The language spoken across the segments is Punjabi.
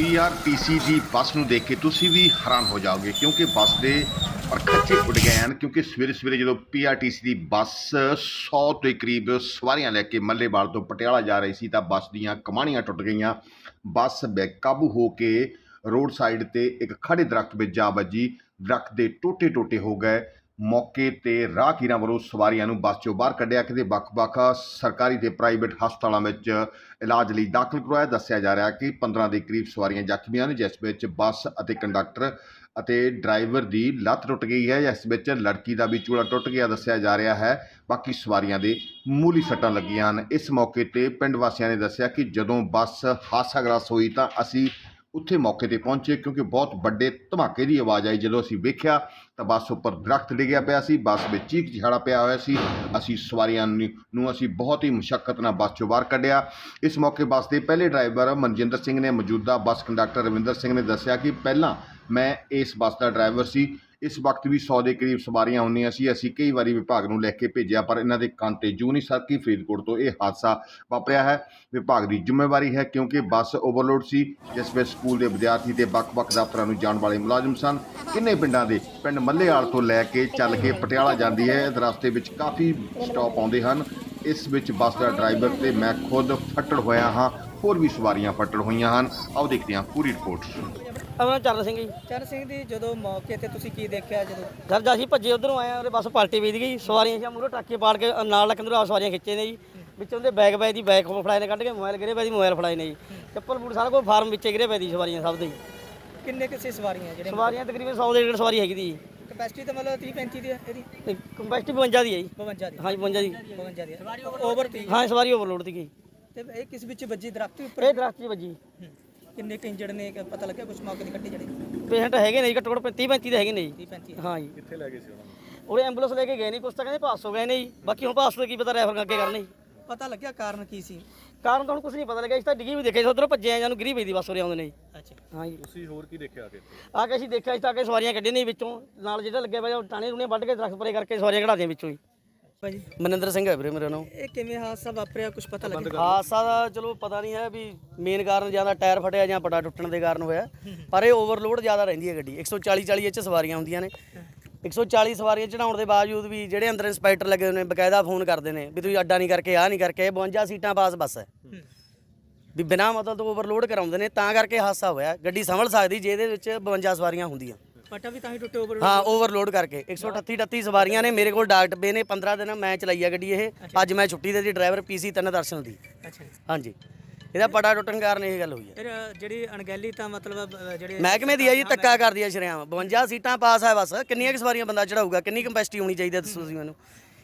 ਪੀਆਰਟੀਸੀ ਦੀ ਬੱਸ ਨੂੰ ਦੇਖ ਕੇ ਤੁਸੀਂ ਵੀ ਹੈਰਾਨ ਹੋ ਜਾਓਗੇ, ਕਿਉਂਕਿ ਬੱਸ ਦੇ ਪਰਖੱਚੇ ਉੱਡ ਗਏ ਹਨ, ਕਿਉਂਕਿ ਸਵੇਰੇ ਸਵੇਰੇ ਜਦੋਂ ਪੀਆਰਟੀਸੀ ਦੀ ਬੱਸ 100 ਦੇ ਕਰੀਬ ਸਵਾਰੀਆਂ ਲੈ ਕੇ ਮੱਲੇਵਾਲ ਤੋਂ ਪਟਿਆਲਾ ਜਾ ਰਹੀ ਸੀ, ਤਾਂ ਬੱਸ ਦੀਆਂ ਕਮਾਣੀਆਂ ਟੁੱਟ ਗਈਆਂ। ਬੱਸ ਬੇਕਾਬੂ ਹੋ ਕੇ ਰੋਡ ਸਾਈਡ ਤੇ ਇੱਕ ਖੜੇ ਦਰਖਤ ਵਿੱਚ ਜਾ ਵੱਜੀ, ਦਰਖਤ ਦੇ ਟੋਟੇ ਟੋਟੇ ਹੋ ਗਏ। ਮੌਕੇ ਤੇ ਰਾਹਗੀਰਾਂ ਵੱਲੋਂ ਸਵਾਰੀਆਂ ਨੂੰ ਬੱਸ ਚੋਂ ਬਾਹਰ ਕੱਢਿਆ। ਕਿਤੇ ਵੱਖ-ਵੱਖ ਸਰਕਾਰੀ ਤੇ ਪ੍ਰਾਈਵੇਟ ਹਸਪਤਾਲਾਂ ਵਿੱਚ ਇਲਾਜ ਲਈ ਦਾਖਲ ਕਰਵਾਇਆ। ਦੱਸਿਆ ਜਾ ਰਿਹਾ ਕਿ 15 ਦੇ ਕਰੀਬ ਸਵਾਰੀਆਂ ਜ਼ਖਮੀਆਂ ਨੇ, ਜਿਸ ਵਿੱਚ ਬੱਸ ਅਤੇ ਕੰਡਕਟਰ ਅਤੇ ਡਰਾਈਵਰ ਦੀ ਲੱਤ ਟੁੱਟ ਗਈ ਹੈ। ਇਸ ਵਿੱਚ ਲੜਕੀ ਦਾ ਵੀ ਚੂੜਾ ਟੁੱਟ ਗਿਆ, ਦੱਸਿਆ ਜਾ ਰਿਹਾ ਹੈ। ਬਾਕੀ ਸਵਾਰੀਆਂ ਦੇ ਮੂਲੀ ਸੱਟਾਂ ਲੱਗੀਆਂ ਹਨ। ਇਸ ਮੌਕੇ ਤੇ ਪਿੰਡ ਵਾਸੀਆਂ ਨੇ ਦੱਸਿਆ ਕਿ ਜਦੋਂ ਬੱਸ ਹਾਦਸਾਗ੍ਰਸਤ ਹੋਈ ਤਾਂ ਅਸੀਂ ਉੱਥੇ ਮੌਕੇ ਤੇ ਪਹੁੰਚੇ ਕਿਉਂਕਿ ਬਹੁਤ ਵੱਡੇ ਧਮਾਕੇ ਦੀ ਆਵਾਜ਼ ਆਈ ਜਦੋਂ ਅਸੀਂ ਵੇਖਿਆ ਤਾਂ ਬੱਸ ਉੱਪਰ ਦਰਖਤ ਡਿੱਗਿਆ ਪਿਆ ਸੀ, ਬੱਸ ਵਿੱਚ ਚੀਕ ਚਿਹਾੜਾ ਪਿਆ ਹੋਇਆ ਸੀ, ਅਸੀਂ ਸਵਾਰੀਆਂ ਨੂੰ ਅਸੀਂ ਬਹੁਤ ਹੀ ਮੁਸ਼ਕਲ ਨਾਲ ਬੱਸ ਚੋਂ ਬਾਹਰ ਕੱਢਿਆ। ਇਸ ਮੌਕੇ ਬੱਸ ਦੇ ਪਹਿਲੇ ਡਰਾਈਵਰ ਮਨਜਿੰਦਰ ਸਿੰਘ ਨੇ ਮੌਜੂਦਾ ਬੱਸ ਕੰਡਕਟਰ ਰਵਿੰਦਰ ਸਿੰਘ ਨੇ ਦੱਸਿਆ ਕਿ ਪਹਿਲਾਂ ਮੈਂ ਇਸ ਬੱਸ ਦਾ ਡਰਾਈਵਰ ਸੀ। ਇਸ ਵਕਤ ਵੀ 100 ਦੇ ਕਰੀਬ ਸਵਾਰੀਆਂ ਹੁੰਦੀਆਂ ਸੀ। ਅਸੀਂ ਕਈ ਵਾਰੀ ਵਿਭਾਗ ਨੂੰ ਲੈ ਕੇ ਭੇਜਿਆ, ਪਰ ਇਹਨਾਂ ਦੇ ਕੰਨ ਤੇ ਜੂ ਨਹੀਂ ਸਰਕੀ। ਫਰੀਦਕੋਟ ਤੋਂ ਇਹ ਹਾਦਸਾ ਵਾਪਰਿਆ ਹੈ। ਵਿਭਾਗ ਦੀ ਜ਼ਿੰਮੇਵਾਰੀ ਹੈ ਕਿਉਂਕਿ ਬੱਸ ਓਵਰਲੋਡ ਸੀ, ਜਿਸ ਵਿੱਚ ਸਕੂਲ ਦੇ ਵਿਦਿਆਰਥੀ ਤੇ ਵੱਖ-ਵੱਖ ਦਫ਼ਤਰਾਂ ਨੂੰ ਜਾਣ ਵਾਲੇ ਮੁਲਾਜ਼ਮ ਸਨ। ਕਿੰਨੇ ਪਿੰਡਾਂ ਦੇ ਪਿੰਡ ਮੱਲੇਆਲ ਤੋਂ ਲੈ ਕੇ ਚੱਲ ਕੇ ਪਟਿਆਲਾ ਜਾਂਦੀ ਹੈ। ਇਸ ਰਸਤੇ ਵਿੱਚ ਕਾਫੀ ਸਟਾਪ ਆਉਂਦੇ ਹਨ। ਇਸ ਵਿੱਚ ਬੱਸ ਦਾ ਡਰਾਈਵਰ ਤੇ ਮੈਂ ਖੁਦ ਫੱਟੜ ਹੋਇਆ ਹਾਂ। ਹੋਰ ਵੀ ਸਵਾਰੀਆਂ ਫੱਟੜ ਹੋਈਆਂ ਹਨ। ਆਓ ਦੇਖਦੇ ਹਾਂ ਪੂਰੀ ਰਿਪੋਰਟ। ਆਪਣਾ ਚਰਨ ਸਿੰਘ ਜੀ। ਚਰਨ ਸਿੰਘ ਦੀ ਜਦੋਂ ਮੌਕੇ ਤੇ ਤੁਸੀਂ ਕੀ ਦੇਖਿਆ ਜਦੋਂ? ਸਰ ਜਦ ਅਸੀਂ ਭੱਜੇ ਉਧਰੋਂ ਆਏ ਉਹਦੇ ਬੱਸ ਪਲਟੀ ਵੀਦ ਗਈ। ਸਵਾਰੀਆਂ ਸੀ ਮੂਹਰੇ ਟਰੱਕੇ ਪਾੜ ਕੇ ਨਾਲ ਲੱਕੰਦਰੋਂ ਆ ਸਵਾਰੀਆਂ ਖਿੱਚੇ ਨੇ ਜੀ। ਵਿੱਚੋਂ ਦੇ ਬੈਗ ਬੈਗ ਦੀ ਬੈਗ ਫੜਾਏ ਨੇ ਕੱਢ ਕੇ ਮੋਬਾਈਲ ਗਿਰੇ ਪਏ ਦੀ ਮੋਬਾਈਲ ਫੜਾਏ ਨੇ ਜੀ। ਚੱਪਲ ਬੂਟ ਸਾਰਾ ਕੁਝ ਫਾਰਮ ਵਿੱਚੇ ਗਿਰੇ ਪਏ ਦੀ ਸਵਾਰੀਆਂ ਸਭ ਦੇ ਜੀ। ਕਿੰਨੇ ਕਿਸੇ ਸਵਾਰੀਆਂ ਜਿਹੜੇ ਸਵਾਰੀਆਂ ਤਕਰੀਬਨ 100 ਦੇ ਡੇਢ ਸਵਾਰੀ ਹੈਗੀ ਦੀ ਜੀ। ਕਪੈਸਿਟੀ ਤਾਂ ਮਤਲਬ 30 35 ਦੀ ਹੈ ਇਹਦੀ? ਕੰਪੈਸਟੀ 52 ਦੀ ਹੈ ਜੀ। 52 ਦੀ। ਹਾਂਜੀ 52 ਦੀ। 52 ਦੀ। ਹੈ ਓਵਰ 30 ਹਾਂ ਸਵਾਰੀ ਓਵਰਲੋਡ ਦੀ ਗਈ। ਤੇ ਇਹ ਕਿਸ ਵਿੱਚ ਵੱਜੀ? ਦਰਖਤ ਦੇ ਉੱਪਰ? ਇਹ ਦਰਖਤ 'ਚ ਵੱਜੀ। ਹੂੰ। ਕਿੰਨੇ ਕੁ ਇੰਜਰਡ ਨੇ? ਕਿ ਪਤਾ ਲੱਗਿਆ ਕੁਝ ਮੌਕੇ ਦੀ ਕੱਢੀ ਜਿਹੜੇ ਪੇਸ਼ੈਂਟ ਹੈਗੇ ਨੇ ਜੀ ਘੱਟੋ ਘੱਟ 30 35 ਦੇ ਹੈਗੇ ਨੇ ਜੀ। 30 35 ਹਾਂ। ਜੀ। ਕਿੱਥੇ ਲੈ ਗਏ ਸੀ ਉਹਨਾਂ ਨੂੰ? ਉਹਦੇ ਐਂਬੂਲੈਂਸ ਲੈ ਕੇ ਗਏ ਨਹੀਂ ਕੁਛ ਤਾਂ ਕਹਿੰਦੇ ਪਾਸ ਹੋ ਗਏ ਨੇ ਜੀ। ਬਾਕੀ ਹੁਣ ਪਾਸ ਤੋਂ ਕੀ ਪਤਾ ਰੈਫਰ ਕਰਨੇ ਜੀ। ਪਤਾ ਲੱਗਿਆ ਕਾਰਨ ਕੀ ਸੀ? ਕਾਰਨ ਤਾਂ ਹੁਣ ਕੁਝ ਨਹੀਂ ਪਤਾ ਲੱਗਿਆ ਇਸ ਤਾਂ ਡਿੱਗੀ ਵੀ ਦੇਖਿਆ ਸੀ ਉਧਰੋਂ ਭੱਜੇ ਆ ਜਾਨੂੰ ਗਿਰੀ ਪਈ ਦੀ ਬੱਸ ਉਰੇ ਆਉਂਦੇ ਨੇ ਜੀ। ਅੱਛਾ। ਹਾਂ ਜੀ। ਤੁਸੀਂ ਹੋਰ ਕੀ ਦੇਖਿਆ ਆ ਕੇ ਆ ਕੇ ਅਸੀਂ ਦੇਖਿਆ ਇਸ ਤਾਂ ਕਿ ਸਵਾਰੀਆਂ ਕੱਢੇ ਨੇ ਵਿੱਚੋਂ। ਨਾਲ ਜਿਹੜਾ ਲੱਗਿਆ ਪਿਆ ਉਹ ਟਾਣੇ ਰੂਣੇ ਵੱਢ ਕੇ ਦਰਖਤ ਪਰੇ ਕਰਕੇ ਸਵਾਰੀਆਂ ਕਢਾ ਦੀਆਂ ਵਿੱਚੋਂ ਹੀ ਭਾਜੀ। ਮਨਿੰਦਰ ਸਿੰਘ ਹੈ ਵੀਰੇ ਮੇਰੇ ਨਾਮ। ਇਹ ਕਿਵੇਂ ਹਾਦਸਾ ਵਾਪਰਿਆ ਕੁਝ ਪਤਾ ਲੱਗਿਆ? ਹਾਦਸਾ ਦਾ ਚਲੋ ਪਤਾ ਨਹੀਂ ਹੈ ਵੀ ਮੇਨ ਕਾਰਨ ਜਾਂ ਤਾਂ ਟਾਇਰ ਫਟਿਆ ਜਾਂ ਪਟਾ ਟੁੱਟਣ ਦੇ ਕਾਰਨ ਹੋਇਆ। ਪਰ ਇਹ ਓਵਰਲੋਡ ਜ਼ਿਆਦਾ ਰਹਿੰਦੀ ਹੈ ਗੱਡੀ। 140 40 ਇਹ 'ਚ ਸਵਾਰੀਆਂ ਹੁੰਦੀਆਂ ਨੇ। 140 ਸਵਾਰੀਆਂ ਚੜਾਉਣ ਦੇ ਬਾਵਜੂਦ ਵੀ ਜਿਹੜੇ ਅੰਦਰ ਇੰਸਪੈਕਟਰ ਲੱਗੇ ਹੋਏ ਨੇ ਬਕਾਇਦਾ ਫੋਨ ਕਰਦੇ ਨੇ ਵੀ ਤੁਸੀਂ ਅੱਡਾ ਨਹੀਂ ਕਰਕੇ ਆਹ ਨਹੀਂ ਕਰਕੇ ਇਹ 52 ਸੀਟਾਂ ਪਾਸ ਬੱਸ ਹੈ। ਵੀ ਬਿਨਾਂ ਮਤਲਬ ਤੋਂ ਓਵਰਲੋਡ ਕਰਾਉਂਦੇ ਨੇ ਤਾਂ ਕਰਕੇ ਹਾਦਸਾ ਹੋਇਆ। ਗੱਡੀ ਸੰਭਲ ਸਕਦੀ ਜੇ ਇਹਦੇ ਵਿੱਚ 52 ਸਵਾਰੀਆਂ ਹੁੰਦੀਆਂ। ਪਟਾ ਵੀ ਤਾਂ ਹੀ ਟੁੱਟੇ ਓਵਰ ਹਾਂ ਓਵਰਲੋਡ ਕਰਕੇ। 138 38 ਸਵਾਰੀਆਂ ਨੇ ਮੇਰੇ ਕੋਲ ਡਾਕ ਡੱਬੇ ਨੇ 15 ਦਿਨ ਮੈਂ ਚਲਾਈ ਆ ਗੱਡੀ ਇਹ। ਅੱਜ ਮੈਂ ਛੁੱਟੀ ਦੇ ਦੀ ਡਰਾਈਵਰ ਪੀਸੀ ਤਿੰਨ ਦਰਸ਼ਨ ਦੀ। ਅੱਛਾ। ਹਾਂਜੀ। ਇਹਦਾ ਪੜਾ ਟੁੱਟਣ ਕਾਰਨ ਇਹ ਗੱਲ ਹੋਈ ਹੈ ਫਿਰ ਜਿਹੜੀ ਅਣਗਹਿਲੀ ਤਾਂ ਮਤਲਬ ਜਿਹੜੇ ਮਹਿਕਮੇ ਦੀ ਹੈ ਜੀ ਧੱਕਾ ਕਰਦੀ ਹੈ ਸ਼ਰਿਆਮ। 52 ਸੀਟਾਂ ਪਾਸ ਹੈ ਬਸ। ਕਿੰਨੀਆਂ ਕੁ ਸਵਾਰੀਆਂ ਬੰਦਾ ਚੜਾਊਗਾ? ਕਿੰਨੀ ਕੰਪੈਸਿਟੀ ਹੋਣੀ ਚਾਹੀਦੀ ਤੁਸੀਂ ਮੈਨੂੰ?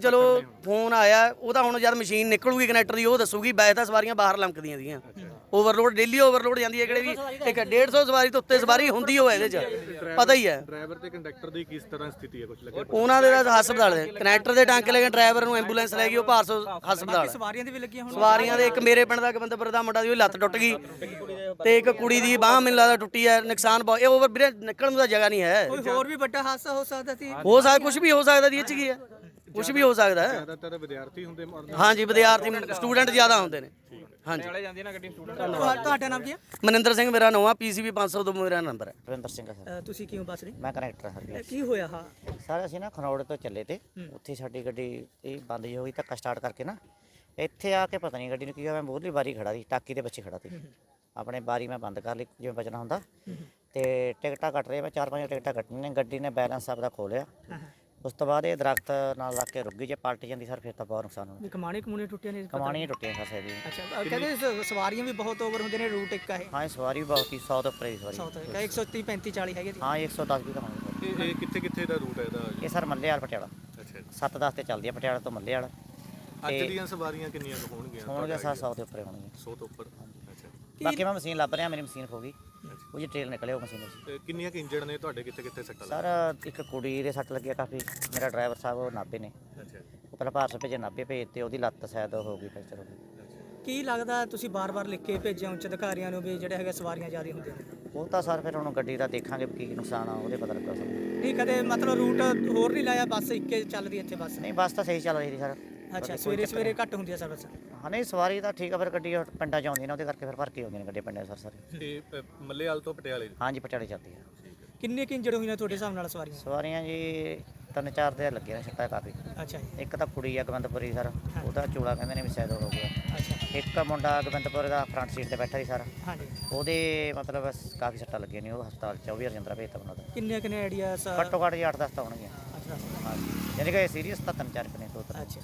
ਚਲੋ ਫੋਨ ਆਇਆ ਉਹ ਤਾਂ ਹੁਣ ਜਦ ਮਸ਼ੀਨ ਨਿਕਲੂਗੀ ਕਨੈਕਟਰ ਦੀ ਉਹ ਦੱਸੂਗੀ ਵੈਸੇ ਤਾਂ ਸਵਾਰੀਆਂ ਬਾਹਰ ਲੰਕਦੀਆਂ ਸੀਗੀਆਂ। ਓਵਰਲੋਡ ਡੇਲੀ ਓਵਰਲੋਡ ਜਾਂਦੀ ਹੈ ਕਿਹੜੇ ਵੀ ਇੱਕ 150 ਸਵਾਰੀ ਤੋਂ ਉੱਤੇ ਸਵਾਰੀ ਹੁੰਦੀ ਹੋਵੇ ਇਹਦੇ 'ਚ ਪਤਾ ਹੀ ਹੈ। ਡਰਾਈਵਰ ਤੇ ਕੰਡਕਟਰ ਦੀ ਕਿਸ ਤਰ੍ਹਾਂ ਸਥਿਤੀ ਹੈ ਕੁਝ ਲੱਗਿਆ? ਉਹਨਾਂ ਦੇ ਤਾਂ ਹਸਪਤਾਲ ਦੇ ਕਨੈਕਟਰ ਦੇ ਟਾਂਕੇ ਲੈ ਕੇ ਡਰਾਈਵਰ ਨੂੰ ਐਂਬੂਲੈਂਸ ਲੈ ਗਈ ਉਹ ਭਾਰਸੋ ਹਸਪਤਾਲ ਸਵਾਰੀਆਂ ਦੀ ਵੀ ਲੱਗੀਆਂ ਹੁਣ ਸਵਾਰੀਆਂ ਦੇ ਇੱਕ ਮੇਰੇ ਪਿੰਡ ਦਾ ਗਵੰਦਪੁਰ ਦਾ ਮੁੰਡਾ ਦੀ ਉਹ ਲੱਤ ਟੁੱਟ ਗਈ ਤੇ ਇੱਕ ਕੁੜੀ ਦੀ ਬਾਹ ਮੈਨੂੰ ਲੱਗਦਾ ਟੁੱਟੀ ਹੈ ਨੁਕਸਾਨ ਬਹੁਤ ਇਹ ਓਵਰ ਵੀਰੇ ਨਿਕਲਣ ਨੂੰ ਤਾਂ ਜਗ੍ਹਾ ਨਹੀਂ ਹੈ। ਕੋਈ ਹੋਰ ਵੀ ਵੱਡਾ ਹਾਦਸਾ ਹੋ ਸਕਦਾ ਸੀ? ਹੋ ਸਕਦਾ ਕੁਝ ਵੀ ਹੋ ਸਕਦਾ ਦੀ ਇਹ ਚ ਕੀ ਹੈ? ਕੁਝ ਵੀ ਹੋ ਸਕਦਾ ਹੈ। ਜ਼ਿਆਦਾਤਰ ਵਿਦਿਆਰਥੀ ਹੁੰਦੇ ਮਰਨ ਹਾਂਜੀ ਵਿਦਿਆਰਥੀ ਸਟੂਡੈਂਟ ਜ਼ਿਆਦਾ ਹੁੰਦੇ ਨੇ। ਹਾਂਜੀ। ਤੁਹਾ- ਤੁਹਾਡਾ ਨਾਮ ਕੀ ਹੈ? ਮਨਿੰਦਰ ਸਿੰਘ ਮੇਰਾ ਨਾਮ ਆ ਪੀਸੀਬੀ 500 ਤੋਂ ਮੇਰਾ ਨੰਬਰ ਹੈ। ਰਵਿੰਦਰ ਸਿੰਘ ਆ ਸਰ। ਤੁਸੀਂ ਕਿਉਂ ਬਸ ਰਹੇ? ਮੈਂ ਕਨੈਕਟਰ ਹਾਂ ਸਰ ਕੀ ਹੋਇਆ ਹਾਂ? ਸਰ ਅਸੀਂ ਨਾ ਖਨੌੜ ਤੋਂ ਚੱਲੇ ਤੇ ਉੱਥੇ ਸਾਡੀ ਗੱਡੀ ਇਹ ਬੰਦ ਹੋ ਗਈ ਧੱਕਾ ਸਟਾਰਟ ਕਰਕੇ ਨਾ ਇੱਥੇ ਆ ਕੇ ਪਤਾ ਨਹੀਂ ਗੱਡੀ ਨੂੰ ਕੀ ਹੋਇਆ ਮੈਂ ਮੂਹਰਲੀ ਬਾਰੀ ਖੜਾ ਸੀ ਟਾਕੀ ਦੇ ਪਿੱਛੇ ਖੜਾ ਸੀ। ਆਪਣੇ ਬਾਰੀ ਮੈਂ ਬੰਦ ਕਰ ਲਈ ਜਿਵੇਂ ਬਚਣਾ ਹੁੰਦਾ। ਤੇ ਟਿਕਟਾਂ ਕੱਟ ਰਹੇ ਮੈਂ ਚਾਰ ਪੰਜ ਟਿਕਟਾਂ ਕੱਟਣੀਆਂ ਨੇ ਗੱਡੀ ਨੇ ਬੈਲੈਂਸ ਆਪਦਾ ਖੋ ਲਿਆ। ਉਸ ਤੋਂ ਬਾਅਦ ਇਹ ਦਰਖਤ ਨਾਲ ਲੱਗ ਕੇ ਰੁਕ ਗਈ ਜੇ ਪਲਟ ਜਾਂਦੀ ਸਰ ਫਿਰ ਤਾਂ ਬਹੁਤ ਨੁਕਸਾਨ ਹੋਣਾ ਕਮਾਣੇ ਕਮੂਣੇ ਟੁੱਟੇ ਨੇ ਕਮਾਣੀਆਂ ਟੁੱਟੀਆਂ ਫਸੇ ਦੀ ਅੱਛਾ ਕਹਿੰਦੇ ਸ- ਸਵਾਰੀਆਂ ਵੀ ਬਹੁਤ ਓਵਰ ਹੁੰਦੇ ਨੇ ਰੂਟ ਇੱਕ ਆ ਇਹ। ਹਾਂ ਇਹ ਸਵਾਰੀ ਵੀ ਬਹੁਤ ਹੀ 100 ਤੋਂ ਉੱਪਰ ਦੀ ਸਵਾਰੀ। ਸਾਊਥ ਕਾ 130 35 40 ਹੈਗੇ ਜੀ ਹਾਂ ਇਹ 110 ਵੀ ਤਾਂ ਹੋਣੀ। ਇਹ ਇਹ ਕਿੱਥੇ ਕਿੱਥੇ ਦਾ ਰੂਟ ਹੈ ਇਹਦਾ? ਇਹ ਸਰ ਮੱਲੇ ਵਾਲ ਪਟਿਆਲਾ। ਅੱਛਾ ਜੀ। 7-10 ਤੇ ਚੱਲਦੀ ਆ ਪਟਿਆਲਾ ਤੋਂ ਮੱਲੇ ਵਾਲਾ ਅੱਜ ਦੀਆਂ ਸਵਾਰੀਆਂ ਕਿੰਨੀਆਂ ਕੁ ਹੋਣਗੀਆਂ? ਹੋਣਗੇ ਸਰ 100 ਦੇ ਉੱਪਰ ਹੋਣਗੇ 100 ਤੋਂ ਉੱਪਰ ਅੱਛਾ ਬਾਕੀ ਮੈਂ ਮਸ਼ੀਨ ਲੱਭ ਰਿਹਾ ਮੇਰੀ ਮਸ਼ੀਨ ਖੋ ਗਈ। ਉਹ ਜੀ ਟ੍ਰੇਲ ਨਿਕਲੇ ਉਹ ਮਸ਼ੀਨ ਵਿੱਚ। ਤੇ ਕਿੰਨੀਆਂ ਕਿ ਇੰਜਣ ਨੇ ਤੁਹਾਡੇ? ਕਿੱਥੇ ਕਿੱਥੇ ਸੱਟਾਂ ਸਰ ਇੱਕ ਕੁੜੀ ਦੇ ਸੱਟ ਲੱਗਿਆ ਕਾਫੀ। ਮੇਰਾ ਡਰਾਈਵਰ ਸਾਹਿਬ ਉਹ ਨਾਭੇ ਨੇ। ਅੱਛਾ। ਉਹ ਪਹਿਲਾਂ ਭਾਰਤ ਭੇਜੇ ਨਾਭੇ ਭੇਜ ਤੇ ਉਹਦੀ ਲੱਤ ਸ਼ਾਇਦ ਹੋ ਗਈ ਫ੍ਰੈਕਚਰ ਹੋ ਗਈ। ਕੀ ਲੱਗਦਾ ਤੁਸੀਂ ਬਾਰ-ਬਾਰ ਲਿਖ ਕੇ ਭੇਜਿਆ ਉੱਚ ਅਧਿਕਾਰੀਆਂ ਨੂੰ ਵੀ ਜਿਹੜੇ ਹੈਗੇ ਸਵਾਰੀਆਂ ਜ਼ਿਆਦਾ ਹੁੰਦੀਆਂ ਨੇ? ਉਹ ਤਾਂ ਸਰ ਫਿਰ ਹੁਣ ਗੱਡੀ ਦਾ ਦੇਖਾਂਗੇ ਕੀ ਨੁਕਸਾਨ ਆ ਉਹਦੇ ਪਤਾ ਲੱਗਾ ਸਾਨੂੰ ਨਹੀਂ ਕਦੇ ਮਤਲਬ ਰੂਟ ਹੋਰ ਨਹੀਂ ਲਾਇਆ ਬੱਸ ਇੱਕੇ ਚੱਲਦੀ ਇੱਥੇ ਬੱਸ? ਨਹੀਂ ਬੱਸ ਤਾਂ ਸਹੀ ਚੱਲ ਰਹੀ ਸੀ ਸਰ। ਅੱਛਾ ਸਵੇਰੇ ਸਵੇਰੇ ਘੱਟ ਹੁੰਦੀ ਆ ਸਰਵਿਸ ਹਾਂ ਨਹੀਂ ਸਵਾਰੀ ਤਾਂ ਠੀਕ ਆ ਫਿਰ ਗੱਡੀ ਪਿੰਡਾਂ ਚ ਆਉਂਦੀ ਨੇ ਉਹਦੇ ਕਰਕੇ ਫਿਰ ਭਰ ਕੇ ਆਉਂਦੀਆਂ ਨੇ ਗੱਡੀ ਪਿੰਡਾਂ 'ਚ ਸਰ ਸਾਰੇ। ਤੇ ਮੱਲੇਵਾਲ ਤੋਂ ਪਟਿਆਲੇ ਹਾਂਜੀ ਪਟਿਆਲੇ ਚੱਲਦੀ ਆ। ਕਿੰਨੇ ਕਿ ਇੰਜਰਡ ਹੋਈਆਂ ਤੁਹਾਡੇ ਹਿਸਾਬ ਨਾਲ ਸਵਾਰੀਆਂ? ਸਵਾਰੀਆਂ ਜੀ ਤਿੰਨ ਚਾਰ ਦੇ ਲੱਗੇ ਨੇ ਛੱਟਾ ਕਾਫੀ। ਅੱਛਾ ਜੀ। ਇੱਕ ਤਾਂ ਕੁੜੀ ਆ ਗਵੰਦਪੁਰੀ ਸਰ ਉਹਦਾ ਚੂੜਾ ਕਹਿੰਦੇ ਨੇ ਵੀ ਸ਼ਾਇਦ ਹੋ ਗਿਆ। ਅੱਛਾ। ਇੱਕ ਮੁੰਡਾ ਗਵੰਦਪੁਰ ਦਾ ਫਰੰਟ ਸੀਟ ਤੇ ਬੈਠਾ ਸੀ ਸਰ। ਹਾਂਜੀ। ਉਹਦੇ ਮਤਲਬ ਕਾਫੀ ਸੱਟਾਂ ਲੱਗੀਆਂ ਨੇ ਉਹ ਹਸਪਤਾਲ ਚ ਉਹ ਵੀ ਰਜਿੰਦਰਾ ਭੇਜਤਾ ਉਹਨਾਂ ਦਾ। ਕਿੰਨੇ ਕਿੰਨੇ ਆਈਡੀਆ ਘੱਟੋ ਘੱਟ ਜੀ 8-10 ਤਾਂ ਹੋਣਗੀਆਂ। ਅੱਛਾ ਹਾਂਜੀ। ਯਾਨੀ ਕਿ ਸੀਰੀਅਸ ਤਾਂ ਤਿੰਨ ਚਾਰ ਕੁ ਨੇ ਦੋ ਤਿੰਨ। ਅੱਛਾ।